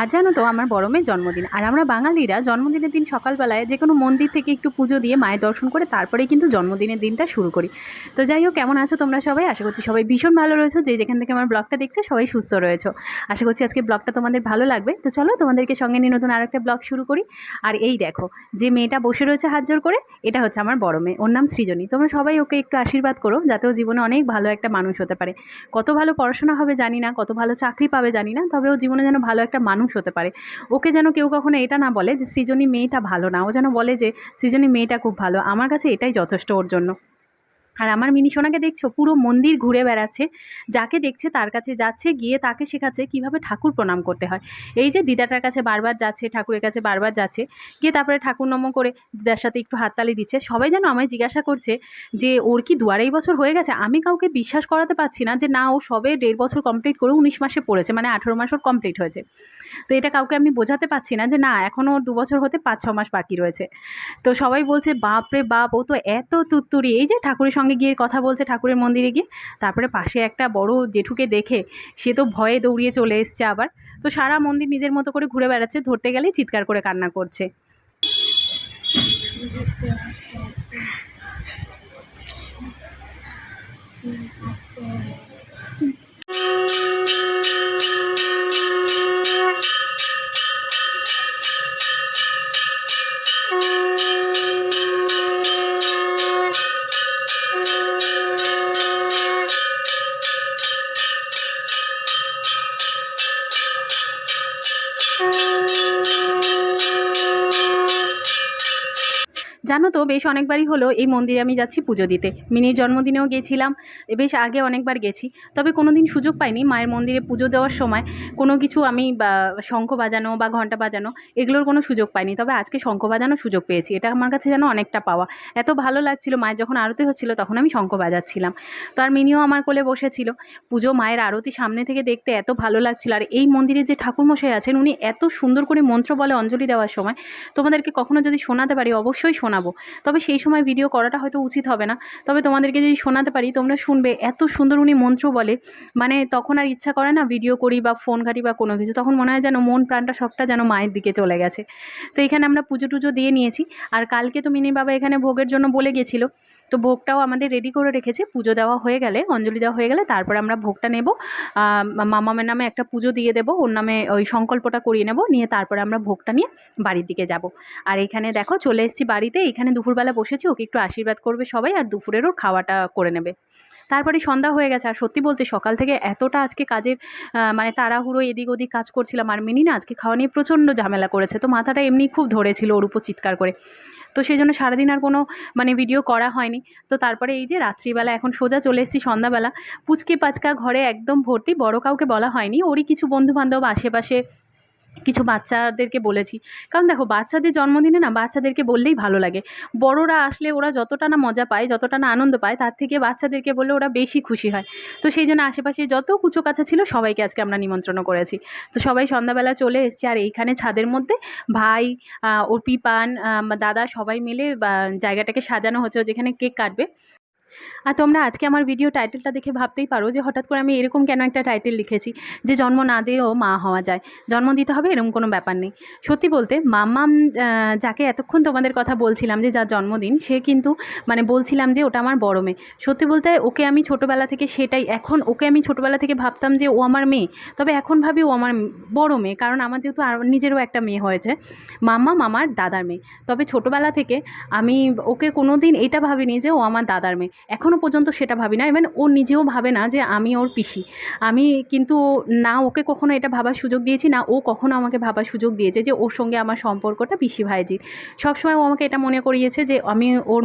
আজ জানো তো, আমার বড় মেয়ের জন্মদিন। আর আমরা বাঙালিরা জন্মদিনের দিন সকালবেলায় যে কোনো মন্দির থেকে একটু পুজো দিয়ে মায়ের দর্শন করে তারপরেই কিন্তু জন্মদিনের দিনটা শুরু করি। তো যাই হোক, কেমন আছো তোমরা সবাই? আশা করছি সবাই ভীষণ ভালো রয়েছো। যে যেখান থেকে আমার ব্লগটা দেখছ, সবাই সুস্থ রয়েছো। আশা করছি আজকে ব্লগটা তোমাদের ভালো লাগবে। তো চলো, তোমাদেরকে সঙ্গে নিয়ে নতুন আরেকটা ব্লগ শুরু করি। আর এই দেখো, যে মেয়েটা বসে রয়েছে হাত জোর করে, এটা হচ্ছে আমার বড় মেয়ে। ওর নাম সৃজনী। তোমরা সবাই ওকে একটু আশীর্বাদ করো, যাতে ও জীবনে অনেক ভালো একটা মানুষ হতে পারে। কত ভালো পড়াশোনা হবে জানি না, কত ভালো চাকরি পাবে জানি না, তবে ও জীবনে যেন ভালো একটা মানুষ হতে পারে। ওকে যেন কেউ কখনো এটা না বলে যে, সৃজনী মেয়েটা ভালো না। ও যেন বলে যে, সৃজনী মেয়েটা খুব ভালো। আমার কাছে এটাই যথেষ্ট ওর জন্য। আর আমার মিনি সোনাকে দেখছ? পুরো মন্দির ঘুরে বেড়াচ্ছে। যাকে দেখছে তার কাছে যাচ্ছে, গিয়ে তাকে শেখাচ্ছে কীভাবে ঠাকুর প্রণাম করতে হয়। এই যে দিদাটার কাছে বারবার যাচ্ছে, ঠাকুরের কাছে বারবার যাচ্ছে, গিয়ে তারপরে ঠাকুর নম করে দিদার সাথে একটু হাততালি দিচ্ছে। সবাই যেন আমায় জিজ্ঞাসা করছে যে, ওর কি দু আড়াই বছর হয়ে গেছে? আমি কাউকে বিশ্বাস করাতে পারছি না যে, না, ও সবে দেড় বছর কমপ্লিট করে উনিশ মাসে পড়েছে মানে আঠেরো মাস কমপ্লিট হয়েছে। তো এটা কাউকে আমি বোঝাতে পারছি না যে না এখনও দু বছর হতে পাঁচ, ছ মাস বাকি রয়েছে। তো সবাই বলছে, বাপ রে বাপ, ও তো এত তুত্তুরি। এই যে ঠাকুরের সঙ্গে গিয়ে কথা বলছে ঠাকুরের মন্দিরে গিয়ে, তারপরে পাশে একটা বড় জেঠুকে দেখে, সে তো ভয়ে দৌড়িয়ে চলে এসছে আবার। তো সারা মন্দির নিজের মতো করে ঘুরে বেড়াচ্ছে, ধরতে গেলেই চিৎকার করে কান্না করছে। জানো তো, বেশ অনেকবারই হলো এই মন্দিরে আমি যাচ্ছি পুজো দিতে। মিনির জন্মদিনেও গেছিলাম, বেশ আগে অনেকবার গেছি, তবে কোনো দিন সুযোগ পাইনি মায়ের মন্দিরে পুজো দেওয়ার সময়। কোনো কিছু আমি শঙ্খ বাজানো বা ঘণ্টা বাজানো, এগুলোর কোনো সুযোগ পাইনি, তবে আজকে শঙ্খ বাজানোর সুযোগ পেয়েছি, এটা আমার কাছে যেন অনেকটা পাওয়া। এত ভালো লাগছিল, মায়ের যখন আরতি হচ্ছিল তখন আমি শঙ্খ বাজাচ্ছিলাম। তো আর মিনিও আমার কোলে বসেছিল, পুজো মায়ের আরতি সামনে থেকে দেখতে এত ভালো লাগছিল, আর এই মন্দিরে যে ঠাকুরমশাই আছেন, উনি এত সুন্দর করে মন্ত্র বলে অঞ্জলি দেওয়ার সময়, তোমাদেরকে কখনো যদি শোনাতে পারি, অবশ্যই শোনাবো। তবে সেই সময় ভিডিও করাটা হয়তো উচিত হবে না। তবে তোমাদেরকে যদি শোনাতে পারি, তোমরা শুনবে, এত সুন্দর উনি মন্ত্র বলে। মানে তখন আর ইচ্ছা করে না ভিডিও করি বা ফোন ঘাটি বা কোনো কিছু। তখন মনে হয় যেন মন প্রাণটা সবটা যেন মায়ের দিকে চলে গেছে। তো এখানে আমরা পুজো টুজো দিয়ে নিয়েছি। আর কালকে তো মিনি বাবা এখানে ভোগের জন্য বলে গেছিল। তো ভোগটাও আমাদের রেডি করে রেখেছে। পুজো দেওয়া হয়ে গেলে, অঞ্জলি দেওয়া হয়ে গেলে, তারপরে আমরা ভোগটা নেব। মামামের নামে একটা পুজো দিয়ে দেবো, ওর নামে ওই সংকল্পটা করিয়ে নেব, নিয়ে তারপরে আমরা ভোগটা নিয়ে বাড়ির দিকে যাব। আর এখানে দেখো, চলে এসেছি বাড়িতে। এখানে দুপুরবেলা বসেছি, ওকে একটু আশীর্বাদ করবে সবাই, আর দুপুরেরও খাওয়াটা করে নেবে। তারপরে সন্ধ্যা হয়ে গেছে। আর সত্যি বলতে সকাল থেকে এতটা আজকে কাজের মানে তাড়াহুড়ো এদিক ওদিক কাজ করছিলাম। আর মিনি না আজকে খাওয়া নিয়ে প্রচণ্ড ঝামেলা করেছে। তো মাথাটা এমনি খুব ধরেছিল ওর উপর চিৎকার করে। তো সেই জন্য সারাদিন আর কোনো মানে ভিডিও করা হয়নি। তো তারপরে এই যে রাত্রিবেলা এখন সোজা চলে এসেছি সন্ধ্যাবেলা। পুচকি পাচকা ঘরে একদম ভর্তি, বড় কাউকে বলা হয়নি। ওরই কিছু বন্ধুবান্ধব আশেপাশে কিছু বাচ্চাদেরকে বলেছি। কারণ দেখো, বাচ্চাদের জন্মদিনে না বাচ্চাদেরকে বললেই ভালো লাগে। বড়রা আসলে ওরা যতটা না মজা পায়, যতটা না আনন্দ পায়, তার থেকে বাচ্চাদেরকে বললে ওরা বেশি খুশি হয়। তো সেই জন্য আশেপাশে যত কুচো কাছা ছিল সবাইকে আজকে আমরা নিমন্ত্রণ করেছি। তো সবাই সন্ধ্যাবেলা চলে এসছে আর এইখানে ছাদের মধ্যে ভাই ওর পিপান দাদা সবাই মিলে জায়গাটাকে সাজানো হচ্ছে, যেখানে কেক কাটবে। আর তোমরা আজকে আমার ভিডিও টাইটেলটা দেখে ভাবতেই পারো যে হঠাৎ করে আমি এরকম কেন একটা টাইটেল লিখেছি যে জন্ম না দিয়েও মা হওয়া যায়। জন্ম দিতে হবে এরকম কোনো ব্যাপার নেই। সত্যি বলতে মাম্মাম যাকে এতক্ষণ তোমাদের কথা বলছিলাম যে যার জন্মদিন, সে কিন্তু মানে বলছিলাম যে ওটা আমার বড় মেয়ে। সত্যি বলতে ওকে আমি ছোটোবেলা থেকে সেটাই, এখন ওকে আমি ছোটোবেলা থেকে ভাবতাম যে ও আমার মেয়ে। তবে এখন ভাবি ও আমার বড় মেয়ে, কারণ আমার যেহেতু আর নিজেরও একটা মেয়ে হয়েছে। মাম্মা মামার দাদার মেয়ে। তবে ছোটোবেলা থেকে আমি ওকে কোনো দিন এটা ভাবিনি যে ও আমার দাদার মেয়ে। এখনও পর্যন্ত সেটা ভাবি না। ইভেন ও নিজেও ভাবে না যে আমি ওর পিসি। আমি কিন্তু না ওকে কখনো এটা ভাবার সুযোগ দিয়েছি, না ও কখনো আমাকে ভাবার সুযোগ দিয়েছে যে ওর সঙ্গে আমার সম্পর্কটা পিসি ভাইজির। সবসময় ও আমাকে এটা মনে করিয়েছে যে আমি ওর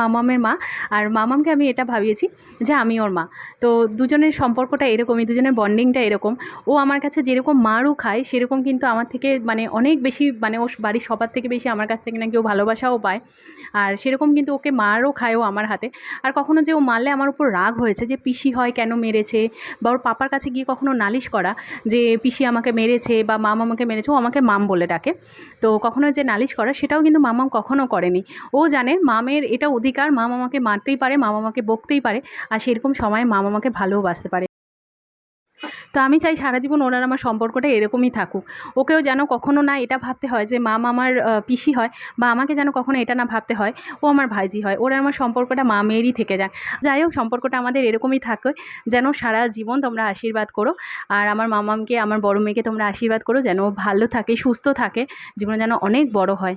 মামামের মা, আর মামামকে আমি এটা ভাবিয়েছি যে আমি ওর মা। তো দুজনের সম্পর্কটা এরকমই, দুজনের বন্ডিংটা এরকম। ও আমার কাছে যেরকম মারও খায়, সেরকম কিন্তু আমার থেকে মানে অনেক বেশি মানে ওর বাড়ির সবার থেকে বেশি আমার কাছ থেকে নাকি ও ভালোবাসাও পায়। আর সেরকম কিন্তু ওকে মারও খায়ও আমার হাতে। আর কখনো যে ও মারলে আমার উপর রাগ হয়েছে যে, পিসি হয় কেন মেরেছে? বা ওর পাপার কাছে গিয়ে কখনো নালিশ করা যে, পিসি আমাকে মেরেছে বা মাম আমাকে মেরেছে। ও আমাকে মাম বলে ডাকে। তো কখনো যে নালিশ করা সেটাও কিন্তু মামাম কখনো করেনি। ও জানে মামের এটা অধিকার, মাম আমাকে মারতেই পারে, মাম আমাকে বকতেই পারে। আর সেরকম সময় মাম আমাকে ভালোবাসতে পারে। তো আমি চাই সারা জীবন ওনার আমার সম্পর্কটা এরকমই থাকুক। ওকেও যেন কখনো না এটা ভাবতে হয় যে, মাম আমার পিসি হয় বা আমাকে যেন কখনো এটা না ভাবতে হয়, ও আমার ভাইজি হয়, ওরা আমার সম্পর্কটা মা মেয়েরই থেকে যায়। যাই হোক, সম্পর্কটা আমাদের এরকমই থাকে যেন সারা জীবন তোমরা আশীর্বাদ করো। আর আমার মামামকে, আমার বড় মেয়েকে তোমরা আশীর্বাদ করো, যেন ভালো থাকে, সুস্থ থাকে, জীবনে যেন অনেক বড় হয়।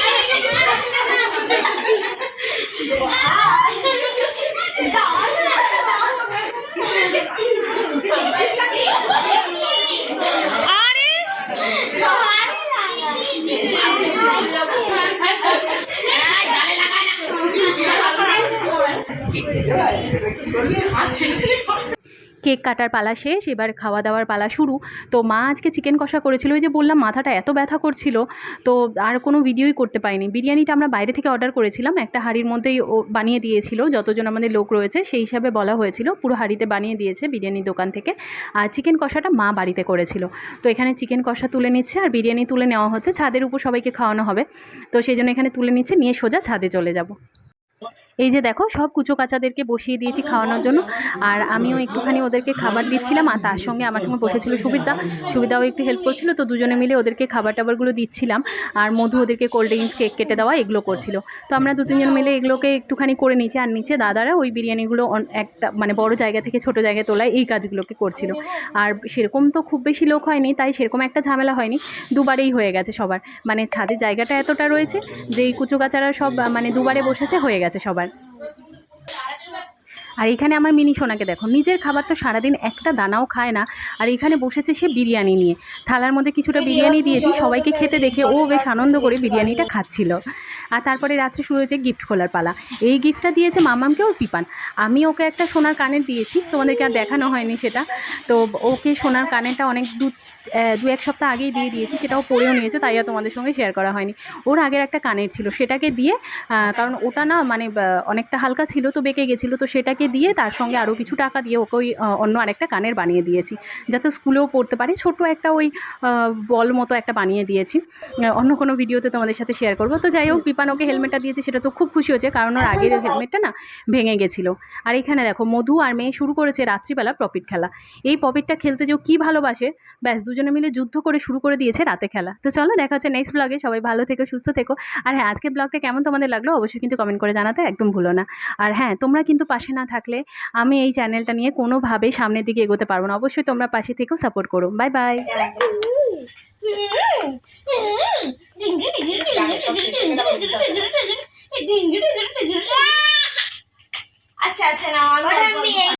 কেক কাটার পালা শেষ, এবার খাওয়া দাওয়ার পালা শুরু। তো মা আজকে চিকেন কষা করেছিল ওই যে বললাম, মাথাটা এত ব্যথা করছিল, তো আর কোনো ভিডিওই করতে পাইনি বিরিয়ানিটা আমরা বাইরে থেকে অর্ডার করেছিলাম, একটা হাঁড়ির মধ্যেই বানিয়ে দিয়েছিল, যতজন আমাদের লোক রয়েছে, সেই হিসাবে বলা হয়েছিল, পুরো হাঁড়িতে বানিয়ে দিয়েছে বিরিয়ানির দোকান থেকে। আর চিকেন কষাটা মা বাড়িতে করেছিল। তো এখানে চিকেন কষা তুলে নিচ্ছে, আর বিরিয়ানি তুলে নেওয়া হচ্ছে, ছাদের উপর সবাইকে খাওয়ানো হবে। তো সেই জন্য এখানে তুলে নিচ্ছে, নিয়ে সোজা ছাদে চলে যাব। এই যে দেখো, সব কুচো কাচাদেরকে বসিয়ে দিয়েছি খাওয়ানোর জন্য। আর আমিও একটুখানি ওদেরকে খাবার দিচ্ছিলাম, আর তার সঙ্গে আমার সঙ্গে বসেছিল সুবিধা। সুবিধাও একটু হেল্প করছিল, তো দুজনে মিলে ওদেরকে খাবার টাবারগুলো দিচ্ছিলাম। আর মধু ওদেরকে কোল্ড ড্রিঙ্কস কেক কেটে দেওয়া, এগুলো করছিল। তো আমরা দু তিনজন মিলে এগুলোকে একটুখানি করে নিচ্ছি আর নিচে দাদারা ওই বিরিয়ানিগুলো একটা মানে বড় জায়গা থেকে ছোট জায়গায় তোলায় এই কাজগুলোকে করছিল। আর সেরকম তো খুব বেশি লোক হয়নি, তাই সেরকম একটা ঝামেলা হয়নি। দুবারেই হয়ে গেছে সবার। মানে ছাদের জায়গাটা এতটা রয়েছে যে এই কুচো কাচারা সব মানে দুবারে বসেছে, হয়ে গেছে সবার। আর এখানে আমার মিনি সোনাকে দেখো। নিজের খাবার তো সারাদিন একটা দানাও খায় না। আর এখানে বসেছে সে বিরিয়ানি নিয়ে। থালার মধ্যে কিছুটা বিরিয়ানি দিয়েছি সবাইকে খেতে দেখে ও বেশ আনন্দ করে বিরিয়ানিটা খাচ্ছিল। আর তারপরে রাত্রে শুরু হয়েছে গিফট খোলার পালা। এই গিফটটা দিয়েছে মামামকে ওর পিপান। আমি ওকে একটা সোনার কানের দিয়েছি তোমাদেরকে আর দেখানো হয়নি সেটা। তো ওকে সোনার কানেরটা অনেক দু আহ, দু এক সপ্তাহ আগেই দিয়ে দিয়েছি, সেটাও পরেও নিয়েছে, তাই আর তোমাদের সঙ্গে শেয়ার করা হয়নি। ওর আগের একটা কানের ছিল, সেটাকে দিয়ে কারণ ওটা না মানে অনেকটা হালকা ছিল তো, বেঁকে গেছিল, তো সেটাকে দিয়ে তার সঙ্গে আরও কিছু টাকা দিয়ে ওকে ওই অন্য আরেকটা কানের বানিয়ে দিয়েছি। যাতে স্কুলেও পড়তে পারি ছোট একটা ওই বল মতো একটা বানিয়ে দিয়েছি। অন্য কোনো ভিডিওতে তোমাদের সাথে শেয়ার করব। তো যাই হোক, বিপান ওকে হেলমেটটা দিয়েছে, সেটা তো খুব খুশি হয়েছে, কারণ ওর আগের হেলমেটটা না ভেঙে গেছিল। আর এখানে দেখো, মধু আর মেয়ে শুরু করেছে রাত্রিবেলা প্রফিট খেলা। এই প্রফিটটা খেলতে যেও কী ভালোবাসে, ব্যাস দুজনে মিলে যুদ্ধ করে শুরু করে দিয়েছে রাতে খেলা। তো চলো দেখা হচ্ছে নেক্সট ব্লগে সবাই ভালো থেকো, সুস্থ থেকো। আর হ্যাঁ আজকের ব্লগটা কেমন তোমাদের লাগল অবশ্যই কিন্তু কমেন্ট করে জানাতে একদম ভুলো না। আর হ্যাঁ তোমরা কিন্তু পাশে না থাকলে আমি এই চ্যানেলটা নিয়ে কোনোভাবেই সামনের দিকে এগোতে পারব না। অবশ্যই তোমরা পাশে থেকেও সাপোর্ট করো। বাই বাই আচ্ছা আচ্ছা না।